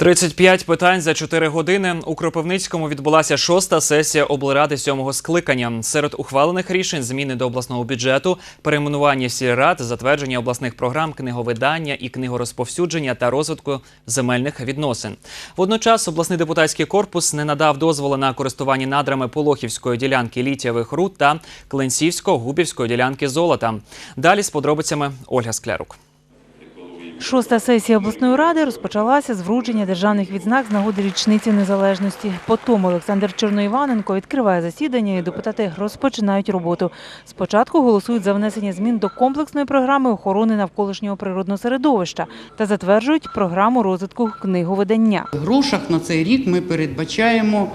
35 питань за 4 години. У Кропивницькому відбулася шоста сесія облради сьомого скликання. Серед ухвалених рішень зміни до обласного бюджету, перейменування сільрад, затвердження обласних програм книговидання і книгорозповсюдження та розвитку земельних відносин. Водночас обласний депутатський корпус не надав дозволу на користування надрами Полохівської ділянки літієвих руд та Кленцівсько-Губівської ділянки золота. Далі з подробицями Ольга Склярук. Шоста сесія обласної ради розпочалася з вручення державних відзнак з нагоди річниці незалежності. Потім Олександр Чорноїваненко відкриває засідання, і депутати розпочинають роботу. Спочатку голосують за внесення змін до комплексної програми охорони навколишнього природного середовища та затверджують програму розвитку книговидання. В грошах на цей рік ми передбачаємо,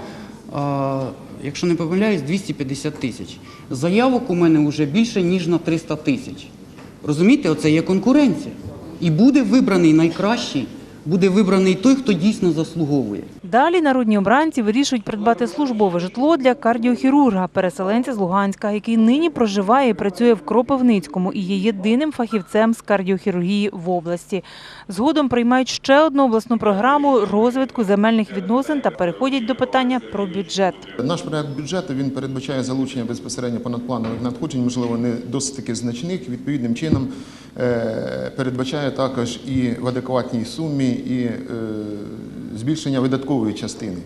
якщо не помиляюсь, 250 тисяч. Заявок у мене вже більше, ніж на 300 тисяч. Розумієте, оце є конкуренція. І буде вибраний найкращий, буде вибраний той, хто дійсно заслуговує. Далі народні обранці вирішують придбати службове житло для кардіохірурга, переселенця з Луганська, який нині проживає і працює в Кропивницькому і є єдиним фахівцем з кардіохірургії в області. Згодом приймають ще одну обласну програму розвитку земельних відносин та переходять до питання про бюджет. Наш проект бюджету він передбачає залучення безпосередньо понадпланових надходжень, можливо, не досить таки значних. Відповідним чином передбачає також і в адекватній сумі, і е, збільшення видаткової частини.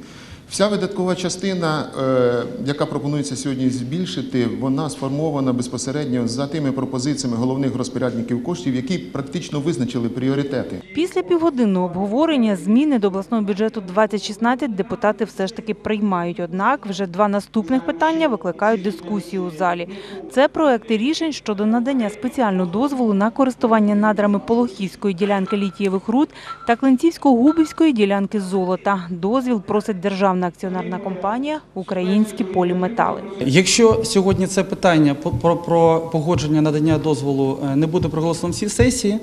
Вся видаткова частина, е, яка пропонується сьогодні збільшити, вона сформована безпосередньо за тими пропозиціями головних розпорядників коштів, які практично визначили пріоритети. Після півгодинного обговорення зміни до обласного бюджету 2016 депутати все ж таки приймають. Однак вже два наступних питання викликають дискусію у залі. Це проекти рішень щодо надання спеціального дозволу на користування надрами Полохівської ділянки літієвих руд та Клинцівсько-Губівської ділянки золота. Дозвіл просить державна акціонерна компанія Українські поліметали. Якщо сьогодні це питання про, про погодження надання дозволу е, не буде проголосовано в цій сесії,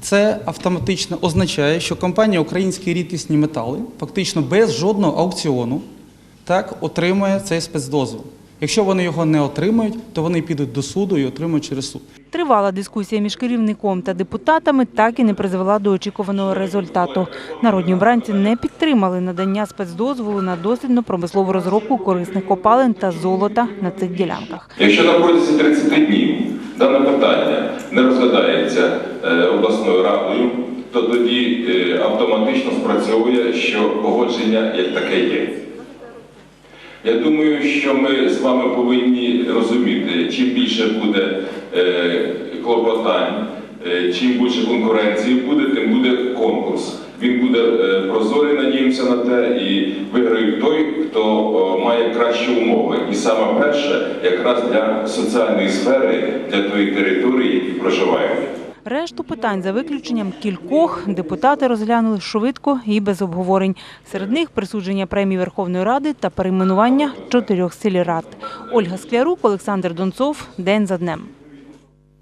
це автоматично означає, що компанія Українські рідкісні метали фактично без жодного аукціону так отримує цей спецдозвіл. Якщо вони його не отримають, то вони підуть до суду і отримують через суд. Тривала дискусія між керівником та депутатами так і не призвела до очікуваного результату. Народні обранці не підтримали надання спецдозволу на дослідно-промислову розробку корисних копалин та золота на цих ділянках. Якщо на протязі 30 днів дане питання не розглядається е, обласною радою, то тоді е, автоматично спрацьовує, що погодження як таке є. Я думаю, що ми з вами повинні розуміти, чим більше буде е, клопотань, е, чим більше конкуренції буде, тим буде конкурс. Він буде е, прозорий, надіємося на те, і виграє той, хто має кращі умови. І саме перше, якраз для соціальної сфери, для тої території, які проживають. Решту питань за виключенням кількох депутати розглянули швидко і без обговорень. Серед них присудження премії Верховної Ради та перейменування чотирьох сільрад. Ольга Склярук, Олександр Донцов. День за днем.